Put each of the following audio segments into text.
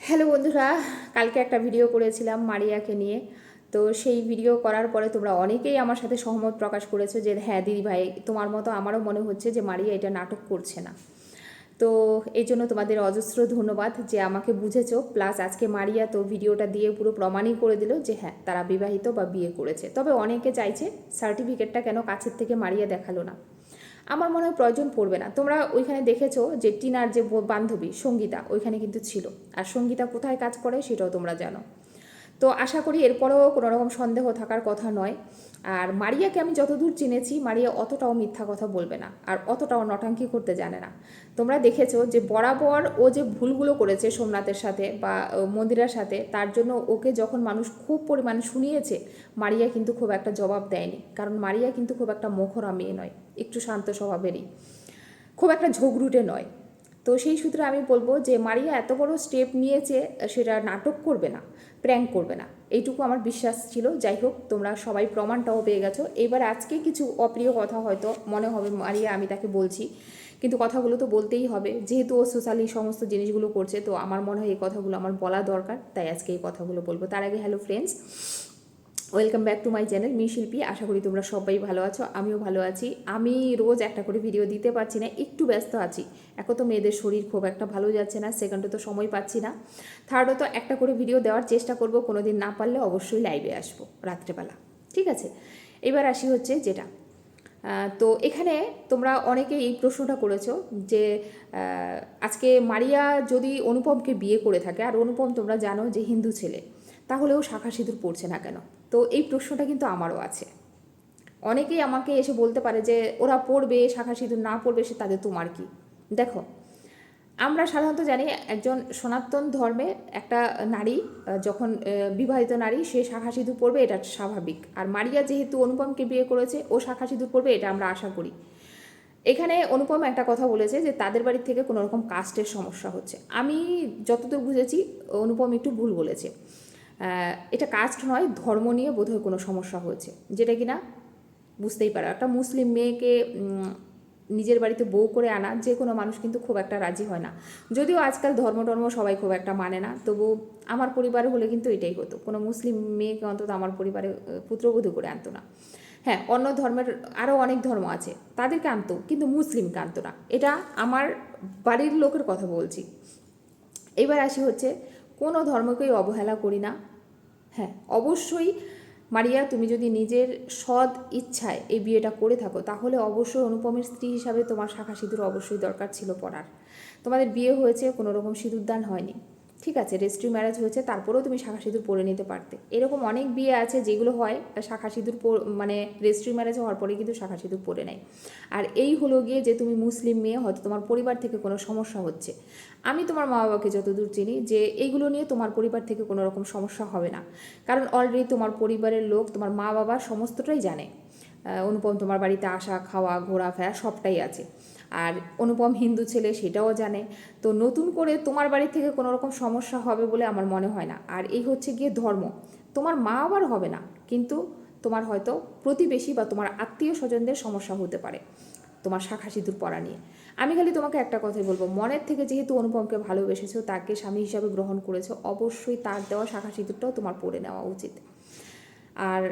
Hello বন্ধুরা, কালকে একটা ভিডিও করেছিলাম মারিয়াকে নিয়ে। তো সেই ভিডিও করার পরে তোমরা অনেকেই আমার সাথে সহমত প্রকাশ করেছ যে হ্যাঁ দিদি ভাই, তোমার মতো আমারও মনে হচ্ছে যে মারিয়া এটা নাটক করছে না। তো এই জন্য তোমাদের অজস্র ধন্যবাদ যে আমাকে বুঝেছ। প্লাস আজকে মারিয়া তো ভিডিওটা দিয়ে পুরো প্রমাণই করে দিল যে হ্যাঁ তারা বিবাহিত বা বিয়ে করেছে। তবে অনেকে চাইছে সার্টিফিকেটটা কেন কাছের থেকে মারিয়া দেখাল না। আমার মনে হয় প্রয়োজন পড়বে না। তোমরা ওইখানে দেখেছ যে টিনার যে বান্ধবী সঙ্গীতা, ওইখানে কিন্তু ছিল। আর সঙ্গীতা কোথায় কাজ করে সেটাও তোমরা জানো। তো আশা করি এরপরেও কোনো রকম সন্দেহ থাকার কথা নয়। আর মারিয়াকে আমি যতদূর চিনেছি, মারিয়া অতটাও মিথ্যা কথা বলবে না, আর অতটাও নটাঙ্কি করতে জানে না। তোমরা দেখেছ যে বরাবর ও যে ভুলগুলো করেছে সোমনাথের সাথে বা মন্দিরার সাথে, তার জন্য ওকে যখন মানুষ খুব পরিমাণে শুনিয়েছে, মারিয়া কিন্তু খুব একটা জবাব দেয়নি। কারণ মারিয়া কিন্তু খুব একটা মুখরা মেয়ে নয়, একটু শান্ত স্বভাবেরই। খুব একটা ঝগড়ুটে নয়। তো সেই সূত্রে আমি বলব যে, মারিয়া এত বড় স্টেপ নিয়েছে, সেটা নাটক করবে না। প্র্যাঙ্ক করবে না। এইটুকু আমার বিশ্বাস ছিল। যাই হোক, তোমরা সবাই প্রমাণটাও পেয়ে গেছো। এবার আজকে কিছু অপ্রিয় কথা হয়তো মনে হবে, মারিয়া, আমি তাকে বলছি। কিন্তু কথাগুলো তো বলতেই হবে। যেহেতু ও সোশ্যালি সমস্ত জিনিসগুলো করছে, তো আমার মনে হয় এই কথাগুলো আমার বলা দরকার। তাই আজকে এই কথাগুলো বলব। তার আগে hello friends welcome back to my channel me Shilpi আশা করি তোমরা সবাই ভালো আছো, আমিও ভালো আছি। আমি রোজ একটা করে ভিডিও দিতে পারছি না, একটু ব্যস্ত আছি। এখন তো মেয়েদের শরীর খুব একটা ভালো যাচ্ছে না সেকেন্ডে তো সময় পাচ্ছি না। থার্ডও তো একটা করে ভিডিও দেওয়ার চেষ্টা করব কোনো দিন না পারলে অবশ্যই লাইভে আসব রাত্রেবেলা। ঠিক আছে? এবার আসি হচ্ছে যেটা। তো এখানে তোমরা অনেকে এই প্রশ্নটা করেছ যে আজকে মারিয়া যদি অনুপমকে বিয়ে করে থাকে, আর অনুপম তোমরা জানো যে হিন্দু ছেলে, তাহলেও শাখা সিঁদুর পড়ছে না কেন? তো এই প্রশ্নটা কিন্তু আমারও আছে। অনেকেই আমাকে এসে বলতে পারে যে, ওরা পড়বে, শাখা সিঁদুর না পড়বে, সে তাদের তোমার কি? দেখো, আমরা সাধারণত জানি একজন সনাতন ধর্মের একটা নারী যখন বিবাহিত নারী, সে শাখা সিঁদুর পড়বে, এটা স্বাভাবিক। আর মারিয়া যেহেতু অনুপমকে বিয়ে করেছে, ও শাখা সিঁদুর পড়বে, এটা আমরা আশা করি। এখানে অনুপম একটা কথা বলেছে যে, তাদের বাড়ি থেকে কোনো রকম কাস্টের সমস্যা হচ্ছে। আমি যতদূর বুঝেছি, অনুপম একটু ভুল বলেছে। এটা কাস্ট নয়, ধর্ম নিয়ে বোধহয় কোনো সমস্যা হয়েছে। যেটা কিনা বুঝতেই পারো, একটা মুসলিম মেয়েকে নিজের বাড়িতে বউ করে আনা, যে কোনো মানুষ কিন্তু খুব একটা রাজি হয় না। যদিও আজকাল ধর্ম টর্ম সবাই খুব একটা মানে না, তবু আমার পরিবারে হলে কিন্তু এটাই হতো। কোনো মুসলিম মেয়েকে অন্তত আমার পরিবারে পুত্রবধূ করে আনতো না। হ্যাঁ অন্য ধর্মের আরও অনেক ধর্ম আছে, তাদেরকে আনতো, কিন্তু মুসলিমকে আনতো না। এটা আমার বাড়ির লোকের কথা বলছি। এবার আসি হচ্ছে, কোনো ধর্মকেই অবহেলা করি না হ্যাঁ অবশ্যই মারিয়া, তুমি যদি নিজের সৎ ইচ্ছায় এই বিয়েটা করে থাকো, তাহলে অবশ্যই অনুপমের স্ত্রী হিসাবে তোমার শাখা সিঁদুর অবশ্যই দরকার ছিল পড়ার তোমাদের বিয়ে হয়েছে কোনো রকম সিঁদুরদান হয়নি। ঠিক আছে, রেজিস্ট্রি ম্যারেজ হয়েছে, তারপরেও তুমি শাখা সিঁদুর পরে নিতে পারতে। এরকম অনেক বিয়ে আছে যেগুলো হয় শাখা সিঁদুর মানে রেজিস্ট্রি ম্যারেজ হওয়ার পরে কিন্তু শাখা সিঁদুর পরে নেয়। আর এই হলো গিয়ে যে তুমি মুসলিম মেয়ে, হয়তো তোমার পরিবার থেকে কোনো সমস্যা হচ্ছে। আমি তোমার মা বাবাকে যতদূর চিনি যে এইগুলো নিয়ে তোমার পরিবার থেকে কোনো রকম সমস্যা হবে না। কারণ অলরেডি তোমার পরিবারের লোক, তোমার মা বাবা সমস্তটাই জানে। অনুপম তোমার বাড়িতে আসা, খাওয়া ঘোরাফেরা সবটাই আছে। আর অনুপম হিন্দু ছেলে, সেটাও জানে। তো নতুন করে তোমার বাড়ি থেকে কোনো রকম সমস্যা হবে বলে আমার মনে হয় না। আর এই হচ্ছে গিয়ে ধর্ম। তোমার মা আবার হবে না, কিন্তু তোমার হয়তো প্রতিবেশী বা তোমার আত্মীয় স্বজনদের সমস্যা হতে পারে, তোমার শাখা সিঁদুর পড়া নিয়ে। আমি খালি তোমাকে একটা কথাই বলব, মনের থেকে যেহেতু অনুপমকে ভালোবেসেছো, তাকে স্বামী হিসাবে গ্রহণ করেছ, অবশ্যই তার দেওয়া শাখা সিঁদুরটাও তোমার পরে নেওয়া উচিত। আর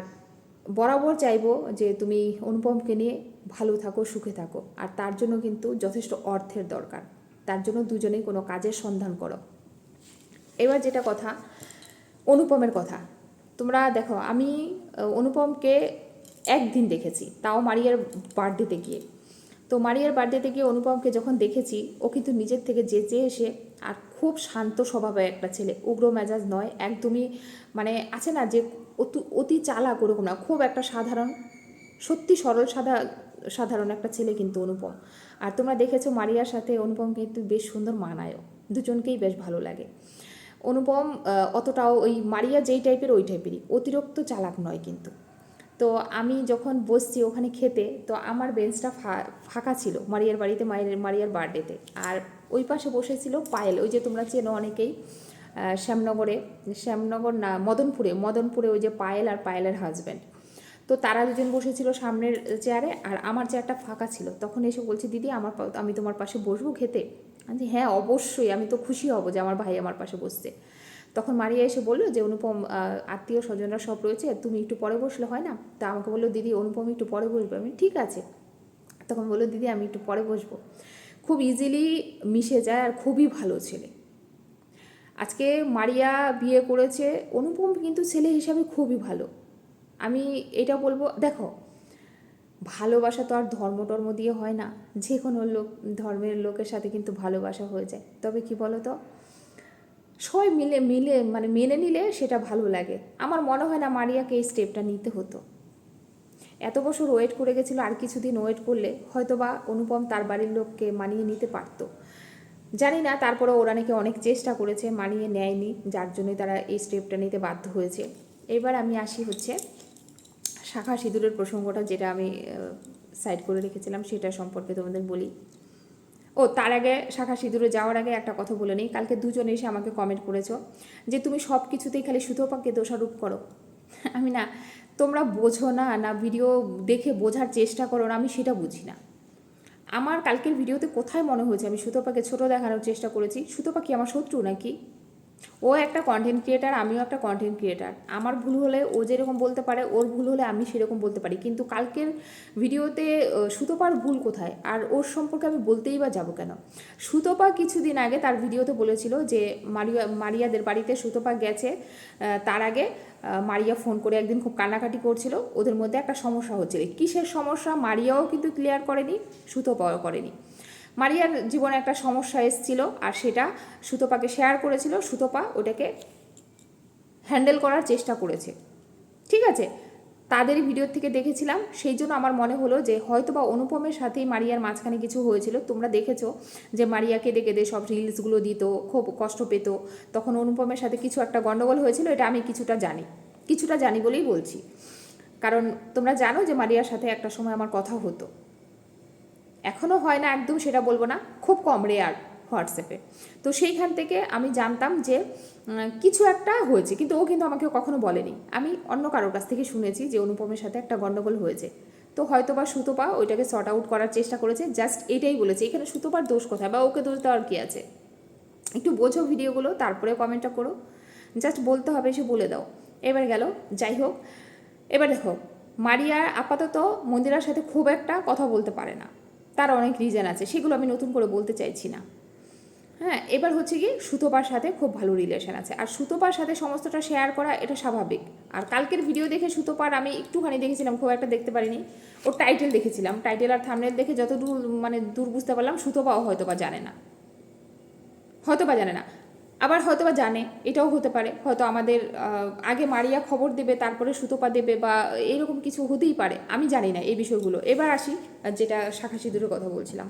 বরাবর চাইব যে তুমি অনুপমকে নিয়ে ভালো থাকো, সুখে থাকো। আর তার জন্য কিন্তু যথেষ্ট অর্থের দরকার। তার জন্য দুজনেই কোনো কাজের সন্ধান করো। এবার যেটা কথা, অনুপমের কথা। তোমরা দেখো, আমি অনুপমকে একদিন দেখেছি, তাও মারিয়ার বার্থডেতে গিয়ে। তো মারিয়ার বার্থডেতে গিয়ে অনুপমকে যখন দেখেছি, ও কিন্তু নিজের থেকে যেচে এসে আর খুব শান্ত স্বভাবের একটা ছেলে, উগ্র মেজাজ নয়, একদমই মানে আছে না যে অতি অতি চালাক ওরকম না, খুব একটা সাধারণ, সত্যি সরল সাদা সাধারণ একটা ছেলে কিন্তু অনুপম। আর তোমরা দেখেছ মারিয়ার সাথে অনুপম কিন্তু বেশ সুন্দর মানায়ও, দুজনকেই বেশ ভালো লাগে। অনুপম অতটাও ওই মারিয়া যেই টাইপের ওই টাইপেরই অতিরিক্ত চালাক নয় কিন্তু। তো আমি যখন বসছি ওখানে খেতে, তো আমার বেঞ্চটা ফাঁকা ছিল মারিয়ার বাড়িতে, মায়ের, মারিয়ার বার্থডেতে আর ওই পাশে বসেছিল পায়েল, ওই যে তোমরা চেনো অনেকেই শ্যামনগরে, শ্যামনগর না, মদনপুরে মদনপুরে ওই যে পায়েল আর পায়েলের হাজব্যান্ড তো তারা দুজন বসেছিল সামনের চেয়ারে আর আমার চেয়ারটা ফাঁকা ছিল। তখন এসে বলছে, দিদি, আমার আমি তোমার পাশে বসবো খেতে? আমি হ্যাঁ অবশ্যই, আমি তো খুশি হব যে আমার ভাই আমার পাশে বসছে। তখন মারিয়া এসে বলল যে, অনুপম আত্মীয় স্বজনরা সব রয়েছে, তুমি একটু পরে বসলে হয় না? তা আমাকে বলল, দিদি, অনুপম একটু পরে বসবে। আমি ঠিক আছে। তখন বলল, দিদি, আমি একটু পরে বসবো। খুব ইজিলি মিশে যায় আর খুবই ভালো ছেলে। আজকে মারিয়া বিয়ে করেছে, অনুপম কিন্তু ছেলে হিসাবে খুবই ভালো। আমি এটা বলব, দেখো, ভালোবাসা তো আর ধর্ম টর্ম দিয়ে হয় না। যে কোনো লোক, ধর্মের লোকের সাথে কিন্তু ভালোবাসা হয়ে যায়। তবে কি বলো তো সবাই মিলে মিলে মানে মেনে নিলে সেটা ভালো লাগে। আমার মনে হয় না মারিয়াকে এই স্টেপটা নিতে হতো। এত বছর ওয়েট করে গেছিল আর কিছুদিন ওয়েট করলে হয়তোবা অনুপম তার বাড়ির লোককে মানিয়ে নিতে পারতো। জানি না তারপরে ওরা নাকি অনেক চেষ্টা করেছে, মানিয়ে নেয়নি, যার জন্যই তারা এই স্টেপটা নিতে বাধ্য হয়েছে। এবার আমি আসি হচ্ছে শাখা সিঁদুরের প্রসঙ্গটা, যেটা আমি সাইড করে রেখেছিলাম, সেটা সম্পর্কে তোমাদের বলি। ও, তার আগে শাখা সিঁদুরে যাওয়ার আগে একটা কথা বলে নিই। কালকে দুজনে এসে আমাকে কমেন্ট করেছ যে, তুমি সব কিছুতেই খালি সুতোপাকে দোষারোপ করো। আমি না তোমরা বোঝো না না ভিডিও দেখে বোঝার চেষ্টা করো না, আমি সেটা বুঝি না। আমার কালকের ভিডিওতে কোথায় মনে হয়েছে? আমি সুতোপাকে ছোট দেখানোর চেষ্টা করেছি। সুতোপা কি আমার শত্রু নাকি? ও একটা কন্টেন্ট ক্রিয়েটার আমিও একটা কন্টেন্ট ক্রিয়েটার আমার ভুল হলে ও যেরকম বলতে পারে, ওর ভুল হলে আমি সেরকম বলতে পারি। কিন্তু কালকের ভিডিওতে সুতোপার ভুল কোথায়? আর ওর সম্পর্কে আমি বলতেই বা যাব কেন? সুতোপা কিছুদিন আগে তার ভিডিওতে বলেছিল যে, মারিয়া, মারিয়াদের বাড়িতে সুতোপা গেছে তার আগে মারিয়া ফোন করে একদিন খুব কান্নাকাটি করছিল। ওদের মধ্যে একটা সমস্যা হচ্ছিল। কিসের সমস্যা? মারিয়াও কিন্তু ক্লিয়ার করেনি, সুতোপাও করেনি। মারিয়ার জীবনে একটা সমস্যা এসেছিল আর সেটা সুতোপাকে শেয়ার করেছিল। সুতোপা ওটাকে হ্যান্ডেল করার চেষ্টা করেছে। ঠিক আছে? তাদের ভিডিও থেকে দেখেছিলাম। সেই জন্য আমার মনে হলো যে হয়তো বা অনুপমের সাথেই মারিয়ার মাঝখানে কিছু হয়েছিল। তোমরা দেখেছ যে মারিয়াকে ডেকে দিয়ে সব রিলসগুলো দিত, খুব কষ্ট পেত। তখন অনুপমের সাথে কিছু একটা গণ্ডগোল হয়েছিল, এটা আমি কিছুটা জানি। কিছুটা জানি বলেই বলছি। কারণ তোমরা জানো যে মারিয়ার সাথে একটা সময় আমার কথা হতো। এখনও হয় না একদম, সেটা বলব না। খুব কম রেয়ার হোয়াটসঅ্যাপে। তো সেইখান থেকে আমি জানতাম যে কিছু একটা হয়েছে। কিন্তু ও কিন্তু আমাকে কখনো বলেনি। আমি অন্য কারোর কাছ থেকে শুনেছি যে, অনুপমের সাথে একটা গণ্ডগোল হয়েছে। তো হয়তো বা সুতোপা ওইটাকে সর্ট আউট করার চেষ্টা করেছে। জাস্ট এটাই বলেছে। এখানে সুতোপার দোষ কোথায়? বা ওকে দোষ দেওয়ার কী আছে? একটু বোঝো ভিডিওগুলো, তারপরে কমেন্টটা করো। জাস্ট বলতে হবে এসে বলে দাও। এবার গেল, যাই হোক। এবার দেখো মারিয়া আপাতত মন্দিরার সাথে খুব একটা কথা বলতে পারে না। তার অনেক রিজন আছে। সেগুলো আমি নতুন করে বলতে চাইছি না। হ্যাঁ এবার হচ্ছে কি সুতোপার সাথে খুব ভালো রিলেশন আছে। আর সুতোপার সাথে সমস্তটা শেয়ার করা এটা স্বাভাবিক। আর কালকের ভিডিও দেখে সুতোপার আমি একটুখানি দেখেছিলাম, খুব একটা দেখতে পারিনি। ওর টাইটেল দেখেছিলাম। টাইটেল আর থামনেল দেখে যত দূর মানে দূর বুঝতে পারলাম, সুতোপাও হয়তো বা জানে না। হয়তো বা জানে না। আবার হয়তো বা জানে, এটাও হতে পারে। হয়তো আমাদের আগে মারিয়া খবর দেবে, তারপরে সুতোপা দেবে বা এরকম কিছু হতেই পারে। আমি জানি না এই বিষয়গুলো। এবার আসি, যেটা শাখা সিঁদুরের কথা বলছিলাম।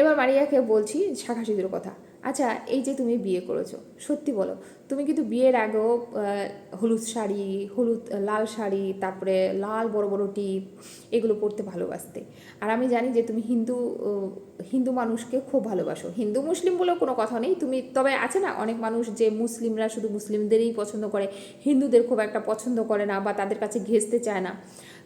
এবার মারিয়াকে বলছি শাখা সিঁদুরের কথা। আচ্ছা এই যে তুমি বিয়ে করেছ, সত্যি বলো, তুমি কিন্তু বিয়ের আগেও হলুদ শাড়ি, হলুদ লাল শাড়ি, তারপরে লাল বড় বড় টিপ, এগুলো পরতে ভালোবাসতে। আর আমি জানি যে তুমি হিন্দু হিন্দু মানুষকে খুব ভালোবাসো। হিন্দু মুসলিম বলেও কোনো কথা নেই, তুমি, তবে আছে না, অনেক মানুষ যে মুসলিমরা শুধু মুসলিমদেরই পছন্দ করে, হিন্দুদের খুব একটা পছন্দ করে না বা তাদের কাছে ঘেঁচতে চায় না।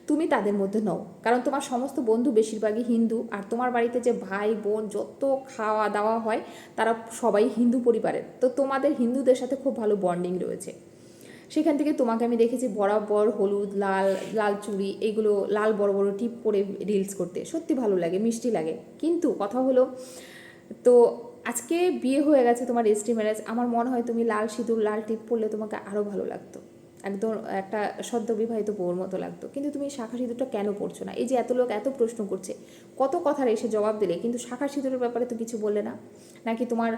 তুমি তাদের মধ্যে নও। কারণ তোমার সমস্ত বন্ধু বেশিরভাগই হিন্দু, আর তোমার বাড়িতে যে ভাই, বোন যত খাওয়া দাওয়া হয়, তারা সবাই হিন্দু পরিবারের। তো তোমাদের হিন্দুদের সাথে খুব ভালো বন্ডিং রয়েছে। সেখান থেকে তোমাকে আমি দেখেছি বরাবর হলুদ, লাল লাল চুড়ি, এগুলো লাল বড় বড় টিপ পরে রিলস করতে। সত্যি ভালো লাগে, মিষ্টি লাগে। কিন্তু কথা হলো, তো আজকে বিয়ে হয়ে গেছে তোমার রেজিস্ট্রি ম্যারেজ আমার মনে হয় তুমি লাল সিঁদুর, লাল টিপ পরলে তোমাকে আরও ভালো লাগতো। একদম একটা সদ্য বিবাহিত বউর মতো লাগতো। কিন্তু তুমি শাখা সিঁদুরটা কেন পড়ছো না? এই যে এত লোক এত প্রশ্ন করছে, কত কথার এসে জবাব দিলে? কিন্তু শাখা সিঁদুরের ব্যাপারে তো কিছু বললে না। নাকি তোমার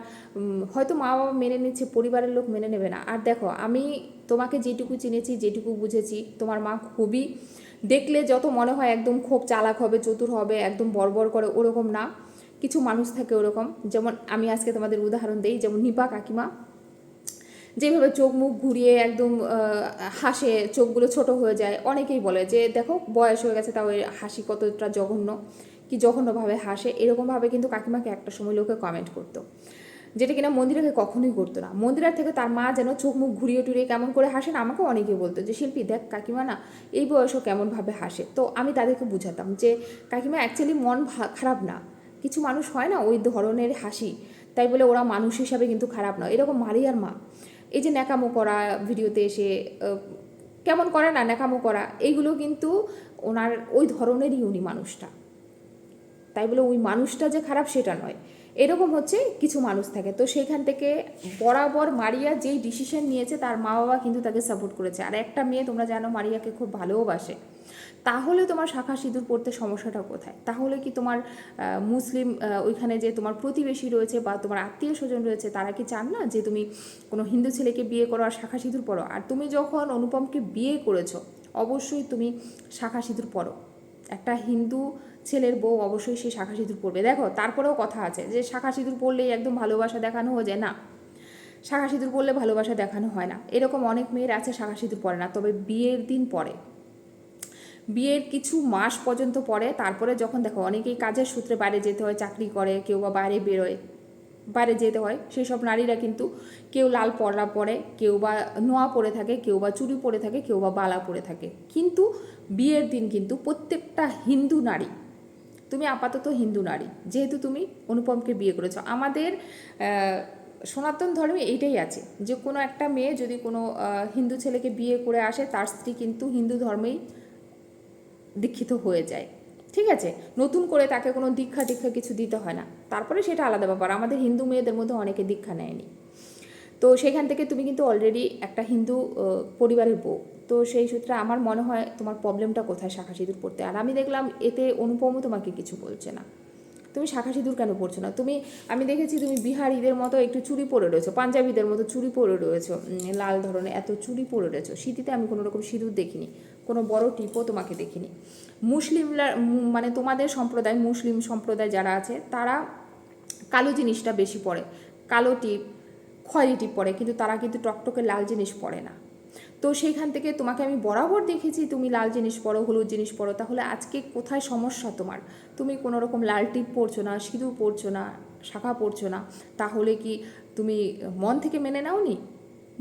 হয়তো মা বাবা মেনে নিচ্ছে, পরিবারের লোক মেনে নেবে না। আর দেখো, আমি তোমাকে যেটুকু চিনেছি, যেটুকু বুঝেছি, তোমার মা খুবই দেখলে যত মনে হয় একদম খুব চালাক হবে, চতুর হবে, একদম বড়বড় করে, ওরকম না। কিছু মানুষ থাকে ওরকম। যেমন আমি আজকে তোমাদের উদাহরণ দিই, যেমন নিপা কাকিমা। যেভাবে চোখ মুখ ঘুরিয়ে একদম হাসে, চোখগুলো ছোট হয়ে যায়, অনেকেই বলে যে, দেখো, বয়স হয়ে গেছে, তাও এর হাসি কতটা জঘন্য। কি জঘন্যভাবে হাসে, এরকমভাবে কিন্তু কাকিমাকে একটা সময় লোকে কমেন্ট করতো। যেটা কিনা মন্দিরাকে কখনোই করতো না। মন্দিরার থেকে তার মা যেন চোখ মুখ ঘুরিয়ে টুরিয়ে কেমন করে হাসে না আমাকে অনেকে বলতো যে, শিল্পী, দেখ কাকিমা না, এই বয়সও কেমনভাবে হাসে। তো আমি তাদেরকে বুঝাতাম যে, কাকিমা অ্যাকচুয়ালি মন খারাপ না। কিছু মানুষ হয় না ওই ধরনের হাসি। তাই বলে ওরা মানুষ হিসাবে কিন্তু খারাপ নয়। এরকম মারিয়ার মা। এই যে ন্যাকামো করা ভিডিওতে এসে কেমন করে না ন্যাকামো করা, এইগুলো কিন্তু ওনার ওই ধরনেরই উনি মানুষটা। তাই বলে ওই মানুষটা যে খারাপ সেটা নয়। এরকম হচ্ছে কিছু মানুষ থাকে। তো সেইখান থেকে বরাবর মারিয়া যেই ডিসিশন নিয়েছে, তার মা বাবা কিন্তু তাকে সাপোর্ট করেছে। আর একটা মেয়ে তোমরা জানো, মারিয়াকে খুব ভালোবাসে তাহলে তোমার শাখা সিঁদুর পড়তে সমস্যাটা কোথায়? তাহলে কি তোমার মুসলিম ওইখানে যে তোমার প্রতিবেশী রয়েছে বা তোমার আত্মীয় স্বজন রয়েছে, তারা কি চান না যে তুমি কোনো হিন্দু ছেলেকে বিয়ে করো আর শাখা সিঁদুর পড়ো? আর তুমি যখন অনুপমকে বিয়ে করেছ, অবশ্যই তুমি শাখা সিঁদুর পড়ো। একটা হিন্দু ছেলের বউ অবশ্যই সে শাখা সিঁদুর পরবে দেখো, তারপরেও কথা আছে যে শাখা সিঁদুর পরলেই একদম ভালোবাসা দেখানো হয়ে যায়। না, শাখা সিঁদুর পরলে ভালোবাসা দেখানো হয় না। এরকম অনেক মেয়ের আছে শাখা সিঁদুর পরে না, তবে বিয়ের দিন পরে বিয়ের কিছু মাস পর্যন্ত পরে, তারপরে যখন দেখো অনেকেই কাজের সূত্রে বাইরে যেতে হয়, চাকরি করে, কেউ বা বাইরে বেরোয়, বাইরে যেতে হয় সেই সব নারীরা কিন্তু কেউ লাল পরলা পরে, কেউ বা নোয়া পরে থাকে, কেউ বা চুড়ি পরে থাকে, কেউ বা বালা পরে থাকে। কিন্তু বিয়ের দিন কিন্তু প্রত্যেকটা হিন্দু নারী, তুমি আপাতত হিন্দু নারী, যেহেতু তুমি অনুপমকে বিয়ে করেছ। আমাদের সনাতন ধর্মে এইটাই আছে, যে কোনো একটা মেয়ে যদি কোনো হিন্দু ছেলেকে বিয়ে করে আসে, তার স্ত্রী কিন্তু হিন্দু ধর্মেই দীক্ষিত হয়ে যায়। ঠিক আছে? নতুন করে তাকে কোনো দীক্ষা দীক্ষা কিছু দিতে হয় না। তারপরে সেটা আলাদা ব্যাপার। আমাদের হিন্দু মেয়েদের মধ্যে অনেকে দীক্ষা নেয়নি। তো সেখান থেকে তুমি কিন্তু অলরেডি একটা হিন্দু পরিবারের বউ। তো সেই সূত্রে আমার মনে হয় তোমার প্রবলেমটা কোথায় শাখা সিঁদুর পড়তে? আর আমি দেখলাম এতে অনুপমও তোমাকে কিছু বলছে না। তুমি শাখা সিঁদুর কেন পড়ছো না? তুমি, আমি দেখেছি তুমি বিহারিদের মতো একটু চুড়ি পরে রয়েছো, পাঞ্জাবিদের মতো চুড়ি পরে রয়েছো লাল ধরনের এত চুড়ি পরে রয়েছো। শীতিতে আমি কোনো রকম সিঁদুর দেখিনি। কোনো বড় টিপও তোমাকে দেখিনি। মুসলিমরা মানে তোমাদের সম্প্রদায়, মুসলিম সম্প্রদায় যারা আছে, তারা কালো জিনিসটা বেশি পরে কালো টিপ, খয়েরি টিপ পরে কিন্তু তারা কিন্তু টকটকে লাল জিনিস পরে না। তো সেইখান থেকে তোমাকে আমি বরাবর দেখেছি, তুমি লাল জিনিস পরো হলুদ জিনিস পরো তাহলে আজকে কোথায় সমস্যা তোমার? তুমি কোনো রকম লাল টিপ পরছো না, সিঁদুর পরছো না, শাখা পরছো না, তাহলে কি তুমি মন থেকে মেনে নাওনি?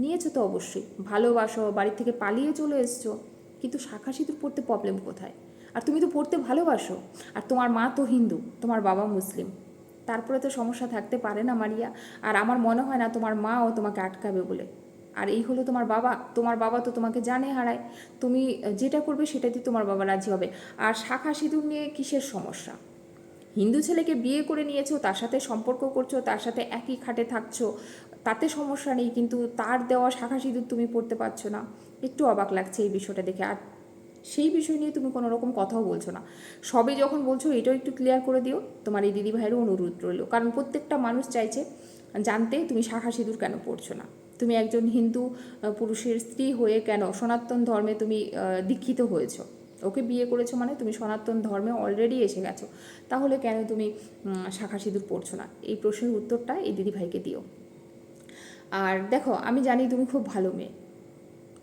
নিয়েছো তো অবশ্যই। ভালোবাসো বাড়ি থেকে পালিয়ে চলে এসছো। কিন্তু শাখা সিঁদুর পড়তে প্রবলেম কোথায়? আর তুমি তো পড়তে ভালোবাসো। আর তোমার মা তো হিন্দু, তোমার বাবা মুসলিম। তারপরে তো সমস্যা থাকতে পারে না, মারিয়া। আর আমার মনে হয় না তোমার মাও তোমাকে আটকাবে বলে। আর এই হলো তোমার বাবা। তোমার বাবা তো তোমাকে জানে হারায়। তুমি যেটা করবে সেটাতে তোমার বাবা রাজি হবে। আর শাখা সিঁদুর নিয়ে কিসের সমস্যা? হিন্দু ছেলেকে বিয়ে করে নিয়েছো, তার সাথে সম্পর্ক করছ, তার সাথে একই খাটে থাকছো। তাতে সমস্যা নেই, কিন্তু তার দেওয়া শাখা সিঁদুর তুমি পড়তে পারছ না। একটু অবাক লাগছে এই বিষয়টা দেখে। আর সেই বিষয় নিয়ে তুমি কোনো রকম কথাও বলছো না। সবে যখন বলছো এটাও একটু ক্লিয়ার করে দিও, তোমার এই দিদি ভাইয়েরও অনুরোধ রইল। কারণ প্রত্যেকটা মানুষ চাইছে জানতে তুমি শাখা সিঁদুর কেন পড়ছো না? তুমি একজন হিন্দু পুরুষের স্ত্রী হয়ে কেন সনাতন ধর্মে তুমি দীক্ষিত হয়েছো? ওকে বিয়ে করেছ মানে তুমি সনাতন ধর্মে অলরেডি এসে গেছো। তাহলে কেন তুমি শাখা সিঁদুর পড়ছো না? এই প্রশ্নের উত্তরটা এই দিদিভাইকে দিও। আর দেখো, আমি জানি তুমি খুব ভালো মেয়ে।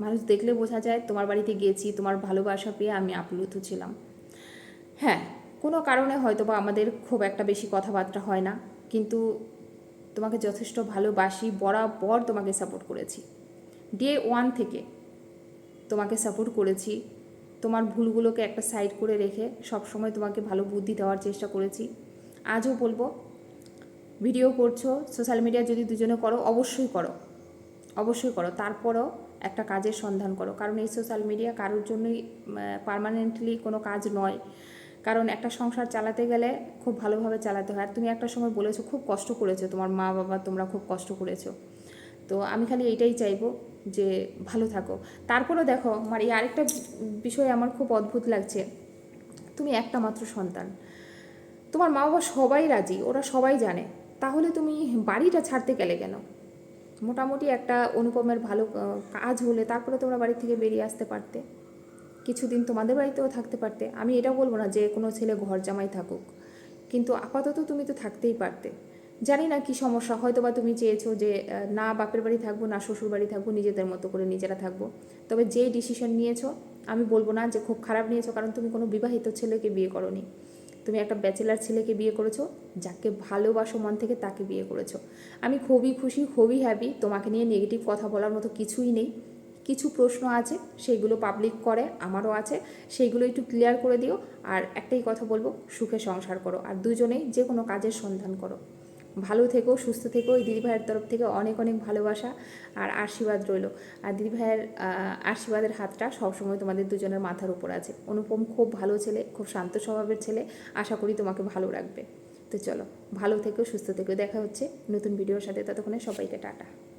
মানুষ দেখলে বোঝা যায় তোমার বাড়িতে গিয়েছি তোমার ভালোবাসা পেয়ে আমি আপ্লুত ছিলাম। হ্যাঁ কোনো কারণে হয়তো বা আমাদের খুব একটা বেশি কথাবার্তা হয় না, কিন্তু তোমাকে যথেষ্ট ভালোবাসি, বরাবর তোমাকে সাপোর্ট করেছি। ডে ওয়ান থেকে তোমাকে সাপোর্ট করেছি, তোমার ভুলগুলোকে একটা সাইড করে রেখে সবসময় তোমাকে ভালো বুদ্ধি দেওয়ার চেষ্টা করেছি। আজও বলব ভিডিও করছ সোশ্যাল মিডিয়া যদি দুজনে করো, অবশ্যই করো। অবশ্যই করো। তারপরও একটা কাজের সন্ধান করো। কারণ এই সোশ্যাল মিডিয়া কারোর জন্যই পার্মানেন্টলি কোনো কাজ নয়। কারণ একটা সংসার চালাতে গেলে খুব ভালোভাবে চালাতে হয়। আর তুমি একটা সময় বলেছ, খুব কষ্ট করেছ। তোমার মা বাবা, তোমরা খুব কষ্ট করেছ। তো আমি খালি এইটাই চাইব যে ভালো থাকো। তারপরেও দেখো আমার এই আরেকটা বিষয় আমার খুব অদ্ভুত লাগছে। তুমি একটা মাত্র সন্তান। তোমার মা বাবা সবাই রাজি, ওরা সবাই জানে। তাহলে তুমি বাড়িটা ছাড়তে গেলে কেন? মোটামুটি একটা অনুপমের ভালো কাজ হলে তারপরে তোমরা বাড়ি থেকে বেরিয়ে আসতে পারতে। কিছুদিন তোমাদের বাড়িতেও থাকতে পারতে। আমি এটা বলব না যে কোনো ছেলে ঘর জামাই থাকুক। কিন্তু আপাতত তুমি তো থাকতেই পারতে। জানি না কি সমস্যা হয়তো বা তুমি চেয়েছো যে না বাপের বাড়ি থাকব, না শ্বশুর বাড়ি থাকব, নিজেদের মতো করে নিজেরা থাকব। তবে যেই ডিসিশন নিয়েছো, আমি বলব না যে খুব খারাপ নিয়েছো, কারণ তুমি কোনো বিবাহিত ছেলেকে বিয়ে করনি। তুমি একটা ব্যাচেলার ছেলেকে বিয়ে করেছ, যাকে ভালোবাসো মন থেকে তাকে বিয়ে করেছ। আমি খুবই খুশি, খুবই হ্যাপি তোমাকে নিয়ে নেগেটিভ কথা বলার মতো কিছুই নেই। কিছু প্রশ্ন আছে সেইগুলো পাবলিক করে, আমারও আছে সেইগুলো একটু ক্লিয়ার করে দিও। আর একটাই কথা বলব, সুখে সংসার করো। আর দুজনেই যে কোনো কাজের সন্ধান করো। ভালো থেকো, সুস্থ থেকো। এই দিদিভাইয়ের তরফ থেকে অনেক অনেক ভালোবাসা আর আশীর্বাদ রইল। আর দিদিভাইয়ের ভাইয়ের আশীর্বাদের হাতটা সবসময় তোমাদের দুজনের মাথার উপর আছে। অনুপম খুব ভালো ছেলে, খুব শান্ত স্বভাবের ছেলে। আশা করি তোমাকে ভালো রাখবে। তো চলো, ভালো থেকো, সুস্থ থেকো। দেখা হচ্ছে নতুন ভিডিওর সাথে। ততক্ষণে সবাইকে টাটা।